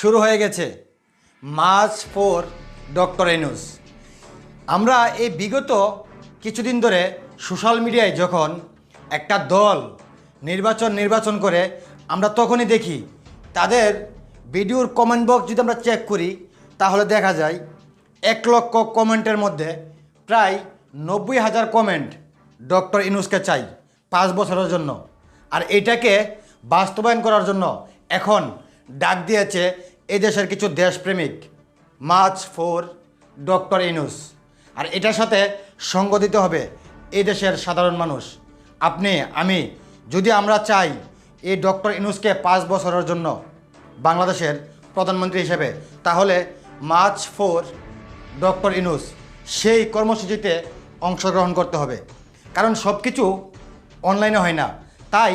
শুরু হয়ে গেছে। March four, doctor Yunus. আমরা এই বিগত কিছুদিন ধরে সোশ্যাল মিডিয়ায় যখন একটা দল নির্বাচন নির্বাচন করে, আমরা তখনই দেখি তাদের ভিডিওর কমেন্ট বক্স যদি আমরা চেক করি, তাহলে দেখা যায় এক লক্ষ কমেন্টের মধ্যে প্রায় নব্বই হাজার কমেন্ট ডক্টর ইনুসকে চাই পাঁচ বছরের জন্য। আর এটাকে বাস্তবায়ন করার জন্য এখন ডাক দিয়েছে এই দেশের কিছু দেশপ্রেমিক মার্চ ফোর, ডক্টর ইনুস। আর এটার সাথে সঙ্গ দিতে হবে এই দেশের সাধারণ মানুষ। আপনি, আমি, যদি আমরা চাই এই ডক্টর ইনুসকে পাঁচ বছরের জন্য বাংলাদেশের প্রধানমন্ত্রী হিসেবে, তাহলে মার্চ ফোর, ডক্টর ইনুস সেই কর্মসূচিতে অংশগ্রহণ করতে হবে। কারণ সব কিছু অনলাইনে হয় না। তাই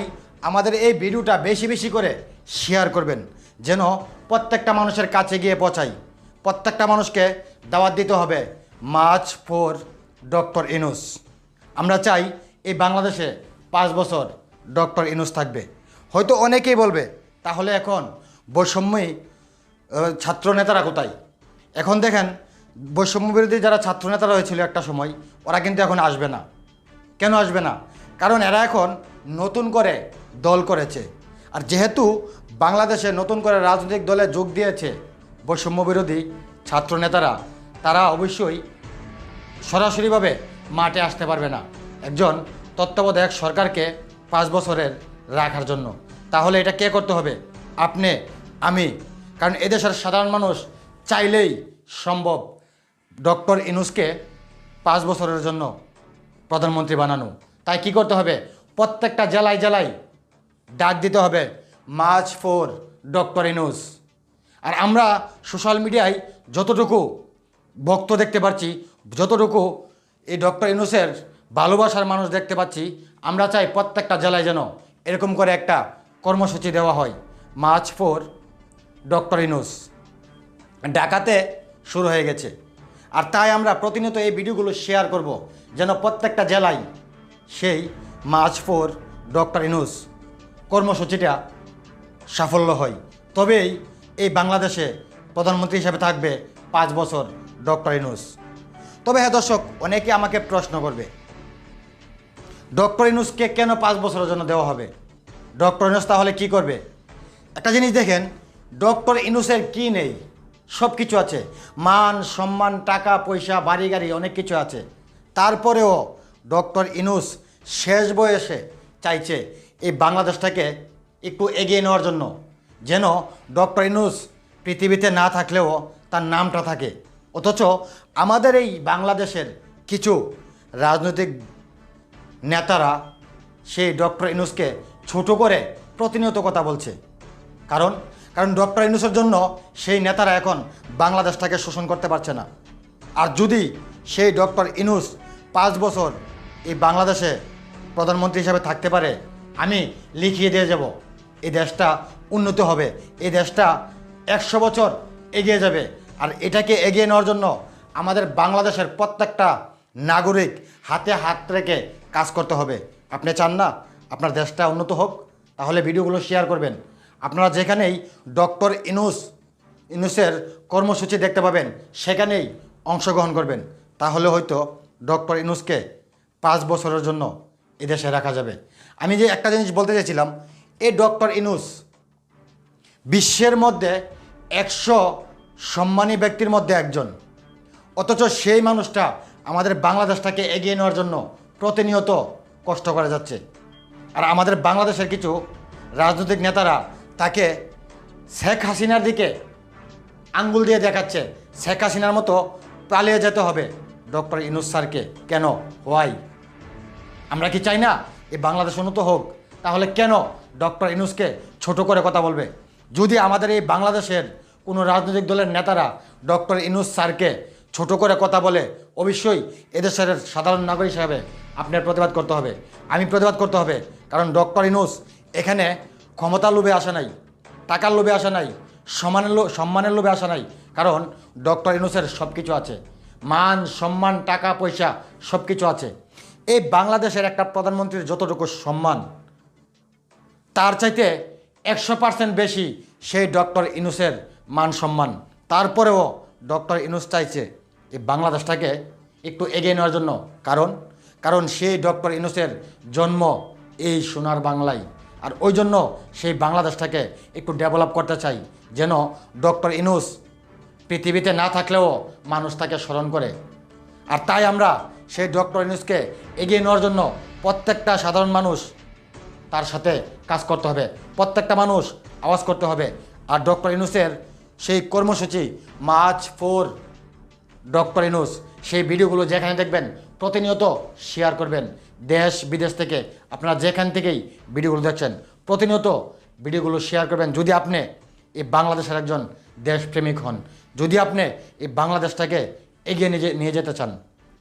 আমাদের এই ভিডিওটা বেশি বেশি করে শেয়ার করবেন, যেন প্রত্যেকটা মানুষের কাছে গিয়ে পৌঁছাই। প্রত্যেকটা মানুষকে দাওয়াত দিতে হবে মার্চ ফোর, ডক্টর ইনুস। আমরা চাই এই বাংলাদেশে পাঁচ বছর ডক্টর ইনুস থাকবে। হয়তো অনেকেই বলবে, তাহলে এখন বৈষম্যই ছাত্র নেতারা কোথায়? এখন দেখেন, বৈষম্য বিরোধী যারা ছাত্র নেতারা হয়েছিল একটা সময়, ওরা কিন্তু এখন আসবে না। কেন আসবে না? কারণ এরা এখন নতুন করে দল করেছে। আর যেহেতু বাংলাদেশে নতুন করে রাজনৈতিক দলে যোগ দিয়েছে বৈষম্য বিরোধী ছাত্র নেতারা, তারা অবশ্যই সরাসরিভাবে মাঠে আসতে পারবে না। একজন তত্ত্বাবধায়ক সরকারকে পাঁচ বছরের রাখার জন্য। তাহলে এটা কে করতে হবে? আপনি, আমি। কারণ এদেশের সাধারণ মানুষ চাইলেই সম্ভব ডক্টর ইনুসকে পাঁচ বছরের জন্য প্রধানমন্ত্রী বানানো। তাই কি করতে হবে? প্রত্যেকটা জেলায় জেলায় ডাক দিতে হবে। মার্চ ফোর, ডক্টর ইনুস আর আমরা সোশ্যাল মিডিয়ায় যতটুকু ভক্ত দেখতে পাচ্ছি যতটুকু এই ডক্টর ইনুসের ভালোবাসার মানুষ দেখতে পাচ্ছি, আমরা চাই প্রত্যেকটা জেলায় যেন এরকম করে একটা কর্মসূচি দেওয়া হয়। মার্চ ফোর, ডক্টর ইনুস ঢাকাতে শুরু হয়ে গেছে। আর তাই আমরা প্রতিনিয়ত এই ভিডিওগুলো শেয়ার করব, যেন প্রত্যেকটা জেলায় সেই মার্চ ফোর, ডক্টর ইনুস কর্মসূচিটা সাফল্য হয়। তবেই এই বাংলাদেশে প্রধানমন্ত্রী হিসেবে থাকবে পাঁচ বছর ডক্টর ইনুস। তবে হ্যাঁ দর্শক, অনেকে আমাকে প্রশ্ন করবে, ডক্টর ইনুসকে কেন পাঁচ বছরের জন্য দেওয়া হবে? ডক্টর ইনুস তাহলে কি করবে? একটা জিনিস দেখেন, ডক্টর ইনুসের কি নেই? সব কিছু আছে। মান, সম্মান, টাকা, পয়সা, বাড়ি, গাড়ি, অনেক কিছু আছে। তারপরেও ডক্টর ইনুস শেষ বয়সে চাইছে এই বাংলাদেশটাকে একটু এগিয়ে নেওয়ার জন্য, যেন ডক্টর ইনুস পৃথিবীতে না থাকলেও তার নামটা থাকে। অথচ আমাদের এই বাংলাদেশের কিছু রাজনৈতিক নেতারা সেই ডক্টর ইনুসকে ছোট করে প্রতিনিয়ত কথা বলছে। কারণ কারণ ডক্টর ইনুসের জন্য সেই নেতারা এখন বাংলাদেশটাকে শোষণ করতে পারছে না। আর যদি সেই ডক্টর ইনুস পাঁচ বছর এই বাংলাদেশে প্রধানমন্ত্রী হিসাবে থাকতে পারে, আমি লিখিয়ে দিয়ে যাব। এই দেশটা উন্নত হবে। এই দেশটা একশো বছর এগিয়ে যাবে। আর এটাকে এগিয়ে নেওয়ার জন্য আমাদের বাংলাদেশের প্রত্যেকটা নাগরিক হাতে হাত রেখে কাজ করতে হবে। আপনি চান না আপনার দেশটা উন্নত হোক? তাহলে ভিডিওগুলো শেয়ার করবেন। আপনারা যেখানেই ডক্টর ইনুস, ইনুসের কর্মসূচি দেখতে পাবেন, সেখানেই অংশগ্রহণ করবেন। তাহলে হয়তো ডক্টর ইনুসকে পাঁচ বছরের জন্য এদেশে রাখা যাবে। আমি যে একটা জিনিস বলতে চাইছিলাম এই ডক্টর ইনুস, বিশ্বের মধ্যে একশো সম্মানী ব্যক্তির মধ্যে একজন। অথচ সেই মানুষটা আমাদের বাংলাদেশটাকে এগিয়ে নেওয়ার জন্য প্রতিনিয়ত কষ্ট করে যাচ্ছে। আর আমাদের বাংলাদেশের কিছু রাজনৈতিক নেতারা তাকে শেখ হাসিনার দিকে আঙ্গুল দিয়ে দেখাচ্ছে। শেখ হাসিনার মতো পালিয়ে যেতে হবে ডক্টর ইনুস স্যারকে। কেন? ওয়াই আমরা কি চাই না? এই বাংলাদেশ উন্নত হোক তাহলে কেন ডক্টর ইনুসকে ছোট করে কথা বলবে? যদি আমাদের এই বাংলাদেশের কোনো রাজনৈতিক দলের নেতারা ডক্টর ইনুস স্যারকে ছোট করে কথা বলে, অবশ্যই এদেশের সাধারণ নাগরিক হিসাবে আপনার প্রতিবাদ করতে হবে। আমি প্রতিবাদ করতে হবে, কারণ ডক্টর ইনুস এখানে ক্ষমতার লোভে আসে নাই, টাকার লোভে আসে নাই, সমানের লো সম্মানের লোভে আসে নাই, কারণ ডক্টর ইনুসের সব কিছু আছে। মান, সম্মান, টাকা, পয়সা সব কিছু আছে। এই বাংলাদেশের একটা প্রধানমন্ত্রীর যতটুকু সম্মান তার চাইতে একশো পার্সেন্ট বেশি সেই ডক্টর ইনুসের মান সম্মান। তারপরেও ডক্টর ইনুস চাইছে এই বাংলাদেশটাকে একটু এগিয়ে নেওয়ার জন্য। কারণ কারণ সেই ডক্টর ইনুসের জন্ম এই সোনার বাংলায়। আর ওই জন্য সেই বাংলাদেশটাকে একটু ডেভেলপ করতে চাই, যেন ডক্টর ইনুস পৃথিবীতে না থাকলেও মানুষ তাকে স্মরণ করে। আর তাই আমরা সেই ডক্টর ইনুসকে এগিয়ে নেওয়ার জন্য প্রত্যেকটা সাধারণ মানুষ তার সাথে কাজ করতে হবে। প্রত্যেকটা মানুষ আওয়াজ করতে হবে। আর ডক্টর ইনুসের সেই কর্মসূচি মার্চ ফোর, ডক্টর ইনুস সেই ভিডিওগুলো যেখানে দেখবেন, প্রতিনিয়ত শেয়ার করবেন। দেশ, বিদেশ থেকে আপনারা যেখান থেকেই ভিডিওগুলো দেখছেন, প্রতিনিয়ত ভিডিওগুলো শেয়ার করবেন। যদি আপনি এই বাংলাদেশের একজন দেশপ্রেমিক হন, যদি আপনি এই বাংলাদেশটাকে এগিয়ে নিয়ে নিয়ে যেতে চান